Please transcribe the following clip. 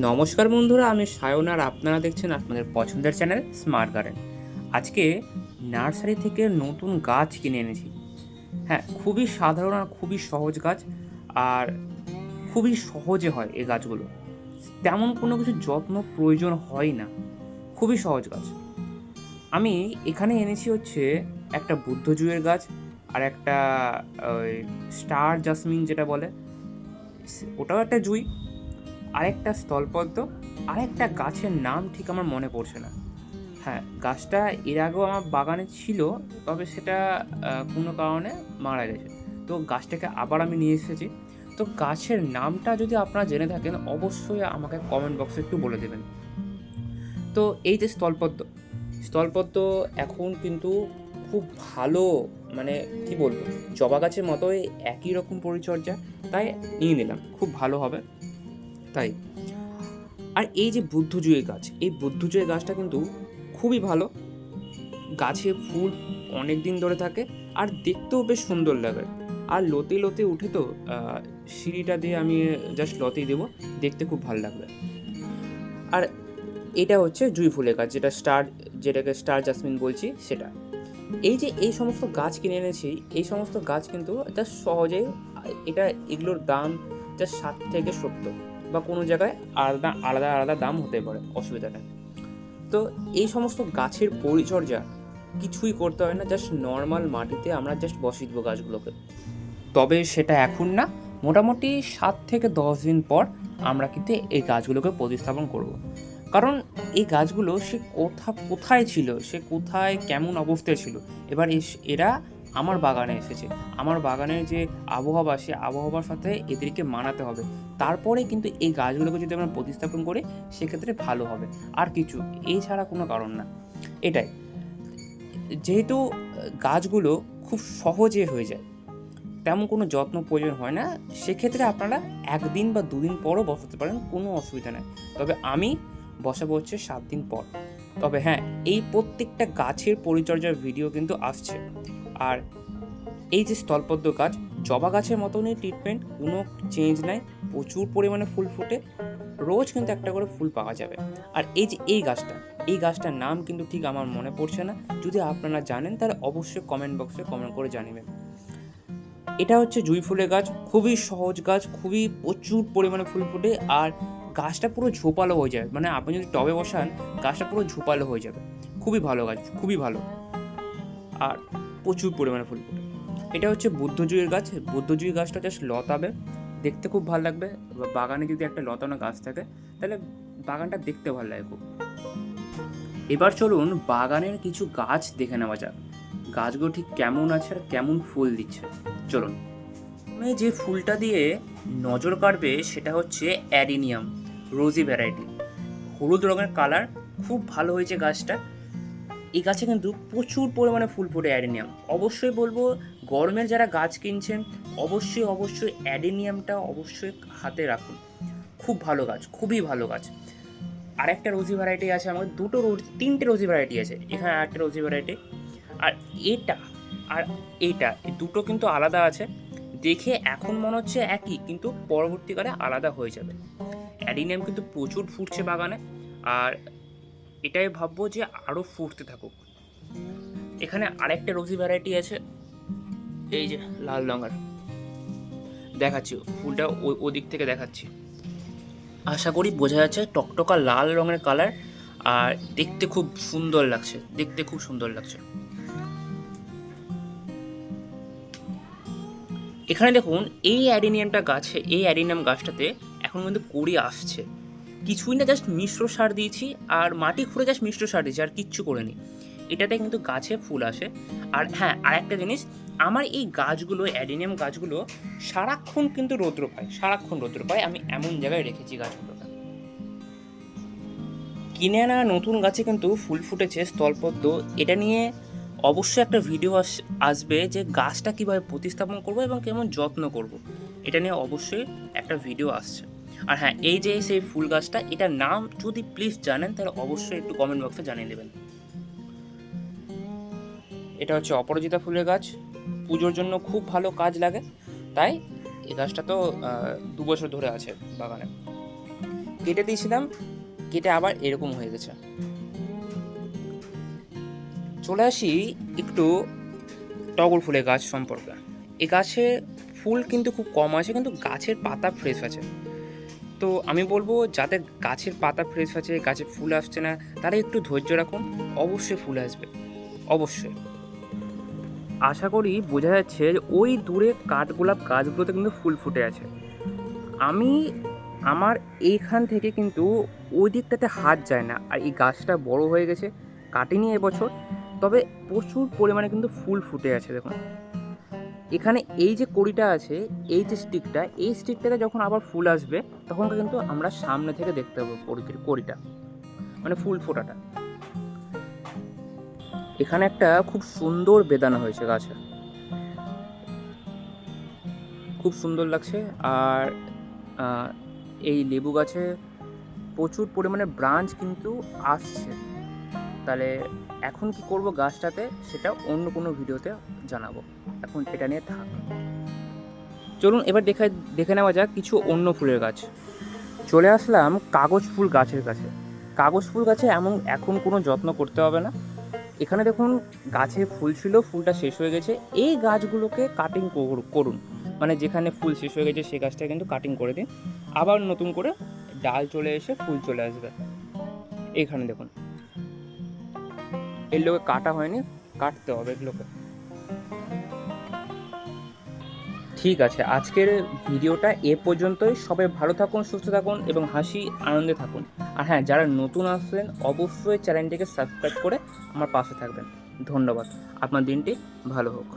নমস্কার বন্ধুরা, আমি সায়ন আর আপনারা দেখছেন আপনাদের পছন্দের চ্যানেল স্মার্ট গার্ডেন আজকে নার্সারি থেকে নতুন গাছ কিনে এনেছি। হ্যাঁ খুবই সাধারণ আর খুবই সহজ গাছ, আর খুবই সহজে হয় এই গাছগুলো। তেমন কোনো কিছু যত্ন প্রয়োজন হয় না। খুবই সহজ গাছ। আমি এখানে এনেছি হচ্ছে একটা বুদ্ধজুয়ের গাছ আর একটা স্টার জাসমিন যেটা বলে, ওটাও একটা জুই। আরেকটা স্থলপদ্ম, আরেকটা গাছের নাম ঠিক আমার মনে পড়ছে না। হ্যাঁ গাছটা এর আগেও আমার বাগানে ছিল, তবে সেটা কোনো কারণে মারা গেছে। তো গাছটাকে আবার আমি নিয়ে এসেছি। তো গাছের নামটা যদি আপনারা জেনে থাকেন, অবশ্যই আমাকে কমেন্ট বক্সে একটু বলে দেবেন। তো এই যে স্থলপদ্ম স্থলপদ্ম এখন কিন্তু খুব ভালো মানে কি বলব, জবা গাছের মতোই একই রকম পরিচর্যা, তাই নিয়ে নিলাম, খুব ভালো হবে। তাই। আর এই যে বুদ্ধজুয়ে গাছ, এই বুদ্ধজুয়ে গাছটা কিন্তু খুবই ভালো। গাছে ফুল অনেক দিন ধরে থাকে আর দেখতেও বেশ সুন্দর লাগে। আর লতে লতে উঠে তো সিঁড়িটা দিয়ে আমি জাস্ট লতেই দেবো, দেখতে খুব ভালো লাগবে। আর এটা হচ্ছে জুই ফুলের গাছ, যেটা স্টার, যেটাকে স্টার জাসমিন বলছি, সেটা। এই যে এই সমস্ত গাছ কিনে এনেছি, এই সমস্ত গাছ কিন্তু জাস্ট সহজেই, এটা এগুলোর দাম জাস্ট ষাট থেকে সত্তর। বা কোনো জায়গায় আলাদা আলাদা আলাদা দাম হতে পারে অসুবিধা নেই তো এই সমস্ত গাছের পরিচর্যা কিছুই করতে হয় না জাস্ট নর্মাল মাটিতে আমরা জাস্ট বসিয়ে দেবো গাছগুলোকে তবে সেটা এখন না, মোটামুটি সাত থেকে দশ দিন পর আমরা কিন্তু এই গাছগুলোকে প্রতিস্থাপন করব। কারণ এই গাছগুলো সে কোথা, কোথায় ছিল, সে কোথায় কেমন অবস্থায় ছিল, এবার এরা আমার বাগানে এসেছে। আমার বাগানের যে আবহাওয়া, সে আবহাওয়ার সাথে এদেরকে মানাতে হবে। তারপরে কিন্তু এই গাছগুলোকে যদি আমরা প্রতিস্থাপন করি, সেক্ষেত্রে ভালো হবে। আর কিছু এছাড়া কোনো কারণ না। এটাই। যেহেতু গাছগুলো খুব সহজে হয়ে যায়, তেমন কোনো যত্ন প্রয়োজন হয় না, সেক্ষেত্রে আপনারা একদিন বা দুদিন পরও বসাতে পারেন, কোনো অসুবিধা নেই। তবে আমি বসাবো হচ্ছে সাত দিন পর। তবে হ্যাঁ এই প্রত্যেকটা গাছের পরিচর্যার ভিডিও কিন্তু আসছে। আর এই যে স্থলপদ্ম গাছ, জবা গাছের মতনই ট্রিটমেন্ট কোনো চেঞ্জ নাই, প্রচুর পরিমাণে ফুল ফুটে, রোজ কিন্তু একটা করে ফুল পাওয়া যাবে। আর এই যে এই গাছটা, এই গাছটার নাম কিন্তু ঠিক আমার মনে পড়ছে না, যদি আপনারা জানেন তাহলে অবশ্যই কমেন্ট বক্সে কমেন্ট করে জানিবেন। এটা হচ্ছে জুই ফুলের গাছ, খুবই সহজ গাছ, খুবই প্রচুর পরিমাণে ফুল ফুটে, আর গাছটা পুরো ঝোপালো হয়ে যাবে। মানে আপনি যদি টবে বসান, গাছটা পুরো ঝোপালো হয়ে যাবে। খুবই ভালো গাছ, খুবই ভালো। আর প্রচুর পরিমাণে ফুল ফুটে। এটা হচ্ছে বুদ্ধজুইয়ের গাছ। বুদ্ধজুই গাছটা জাস্ট লতাবে। দেখতে খুব ভালো লাগবে। বাগানে যদি একটা লতানো গাছ থাকে, তাহলে বাগানটা দেখতে ভালো লাগে খুব। এবার চলুন বাগানের কিছু গাছ দেখে নেওয়া যাক। গাছগুলো ঠিক কেমন আছে আর কেমন ফুল দিচ্ছে? চলুন। যে ফুলটা দিয়ে নজর কাড়বে, সেটা হচ্ছে অ্যাডিনিয়াম। রোজি ভ্যারাইটি। হলুদ রঙের কালার। খুব ভালো হয়েছে গাছটা। এই গাছে কিন্তু প্রচুর পরিমাণে ফুল ফোটে অ্যাডেনিয়াম। অবশ্যই বলব, গরমের যারা গাছ কিনছেন, অবশ্যই অবশ্যই অ্যাডেনিয়ামটা অবশ্যই হাতে রাখুন। খুব ভালো গাছ, খুবই ভালো গাছ। আর একটা রোজি ভ্যারাইটি আছে আমাদের, দুটো রোজ তিনটে রোজি ভ্যারাইটি আছে, এখানে আর একটা রোজি ভ্যারাইটি আর এটা, আর এইটা এই দুটো কিন্তু আলাদা আছে। দেখে এখন মনে হচ্ছে একই, কিন্তু পরবর্তীকালে আলাদা হয়ে যাবে। অ্যাডিনিয়াম কিন্তু প্রচুর ফুটছে বাগানে। আর এটাই ভাববো যে আরও ফুটতে থাকুক। এখানে আরেকটা রোজি ভ্যারাইটি আছে, এই যে লাল রঙের দেখাচ্ছি, ফুলটা ওদিক থেকে দেখাচ্ছি। আশা করি বোঝা যাচ্ছে টকটকা লাল রঙের কালার আর দেখতে খুব সুন্দর লাগছে, দেখতে খুব সুন্দর লাগছে। এখানে দেখুন, এই অ্যাডিনিয়ামটা গাছে, এই অ্যাডিনিয়াম গাছটাতে এখন কিন্তু কুড়ি আসছে। কিছুই না জাস্ট মিশ্র সার দিয়েছি আর মাটি খুঁড়ে জাস্ট মিশ্র সার দিয়েছি, আর কিচ্ছু করিনি। এটাতে কিন্তু গাছে ফুল আসে। আর হ্যাঁ আর একটা জিনিস, আমার এই গাছগুলো, অ্যাডিনিয়াম গাছগুলো সারাক্ষণ কিন্তু রৌদ্র পায়, সারাক্ষণ রৌদ্র পায়। আমি এমন জায়গায় রেখেছি গাছগুলোকে কিনে আনা নতুন গাছে কিন্তু ফুল ফুটেছে, স্থলপদ্ম। এটা নিয়ে অবশ্যই একটা ভিডিও আস, আসবে যে গাছটা কীভাবে প্রতিস্থাপন করব এবং কেমন যত্ন করব। এটা নিয়ে অবশ্যই একটা ভিডিও আসছে। আর হ্যাঁ এই যে সেই ফুল গাছটা, এটার নাম যদি প্লিজ জানেন, তাহলে অবশ্যই একটু কমেন্ট বক্সে জানিয়ে দেবেন। এটা হচ্ছে অপরাজিতা ফুলের গাছ। পুজোর জন্য খুব ভালো কাজ লাগে। তাই এই গাছটা তো দু বছর ধরে আছে বাগানে। কেটে দিয়েছিলাম, কেটে আবার এরকম হয়ে গেছে। চলে আসি একটু টগর ফুলের গাছ সম্পর্কে। এ গাছে ফুল কিন্তু খুব কম আছে, কিন্তু গাছের পাতা ফ্রেশ আছে। তো আমি বলব, যাদের গাছের পাতা ফ্রেশ আছে, গাছে ফুল আসছে না, তারা একটু ধৈর্য রাখুন, অবশ্যই ফুল আসবে, অবশ্যই। আশা করি বোঝা যাচ্ছে যে ওই দূরে কাঠগোলাপ গাছগুলোতে কিন্তু ফুল ফুটে আছে। আমি, আমার এইখান থেকে কিন্তু ওই দিকটাতে হাত যায় না, আর এই গাছটা বড় হয়ে গেছে, কাটিনি এবছর, তবে প্রচুর পরিমাণে কিন্তু ফুল ফুটে আছে, দেখুন। এখানে এই যে কড়িটা আছে, এই যে স্টিকটা এই স্টিকটাতে যখন আবার ফুল আসবে তখন কিন্তু আমরা সামনে থেকে দেখতে পাবো কড়িটির কড়িটা মানে ফুল ফোটাটা। এখানে একটা খুব সুন্দর বেদানা হয়েছে গাছে। খুব সুন্দর লাগছে, আর এই লেবু গাছে প্রচুর পরিমাণে ব্রাঞ্চ কিন্তু আসছে। তাহলে এখন কি করব গাছটাতে? সেটা অন্য কোনো ভিডিওতে জানাব। এখন এটা নিয়ে থাক। চলুন এবার দেখে দেখে নেওয়া যাক কিছু অন্য ফুলের গাছ। চলে আসলাম কাগজ ফুল গাছের কাছে। কাগজ ফুল গাছে এমন, এখন কোনো যত্ন করতে হবে না। এখানে দেখুন গাছে ফুল ছিল, ফুলটা শেষ হয়ে গেছে। এই গাছগুলোকে কাটিং করুন। মানে যেখানে ফুল শেষ হয়ে গেছে সেই গাছটা কিন্তু কাটিং করে দিন। আবার নতুন করে ডাল চলে এসে ফুল চলে আসবে। এখানে দেখুন। এগুলোকে কাটা হয়নি, কাটতে হবে এগুলোকে ঠিক আছে, আজকের ভিডিওটা এ পর্যন্তই। সবাই ভালো থাকুন, সুস্থ থাকুন এবং হাসি, আনন্দে থাকুন। আর হ্যাঁ যারা নতুন আসলেন, অবশ্যই চ্যানেলটিকে সাবস্ক্রাইব করে আমার পাশে থাকবেন। ধন্যবাদ। আপনার দিনটি ভালো হোক।